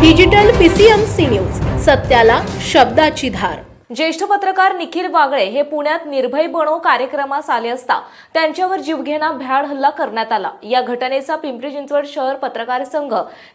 Digital PCMC news सत्याला शब्दाची धार. ज्येष्ठ पत्रकार निखिल वागळे हे पुण्यात निर्भय बनो कार्यक्रमास आले असता त्यांच्यावर जीवघेणा भ्याड हल्ला करण्यात आला. या घटनेचा पिंपरी चिंचवड शहर पत्रकार संघ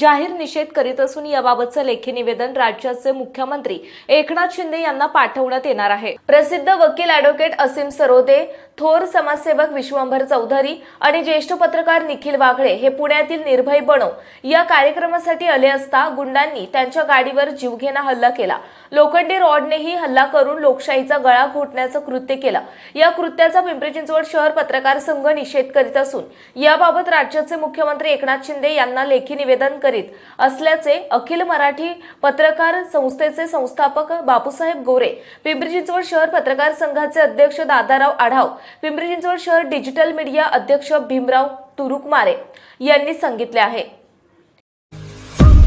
जाहीर निषेध करीत असून याबाबतचं लेखी निवेदन राज्याचे मुख्यमंत्री एकनाथ शिंदे यांना पाठवण्यात येणार आहे. प्रसिद्ध वकील अॅडव्होकेट असीम सरोदे थोर समाजसेवक विश्वंभर चौधरी आणि ज्येष्ठ पत्रकार निखिल वागळे हे पुण्यातील निर्भय बनो या कार्यक्रमासाठी आले असता गुंडांनी त्यांच्या गाडीवर जीवघेणा हल्ला केला. लोखंडी रॉडनेही हल्ला करून लोकशाहीचा गळा घोटण्याचं कृत्य केला. या कृत्याचा पिंपरी चिंचवड शहर पत्रकार संघ निषेध करीत असून याबाबत राज्याचे मुख्यमंत्री एकनाथ शिंदे यांना लेखी निवेदन करीत असल्याचे अखिल मराठी पत्रकार संस्थेचे संस्थापक बापूसाहेब गोरे पिंपरी चिंचवड शहर पत्रकार संघाचे अध्यक्ष दादाराव आढाव पिंपरी चिंचवड शहर डिजिटल मीडिया अध्यक्ष भीमराव तुरुकमारे यांनी सांगितले आहे.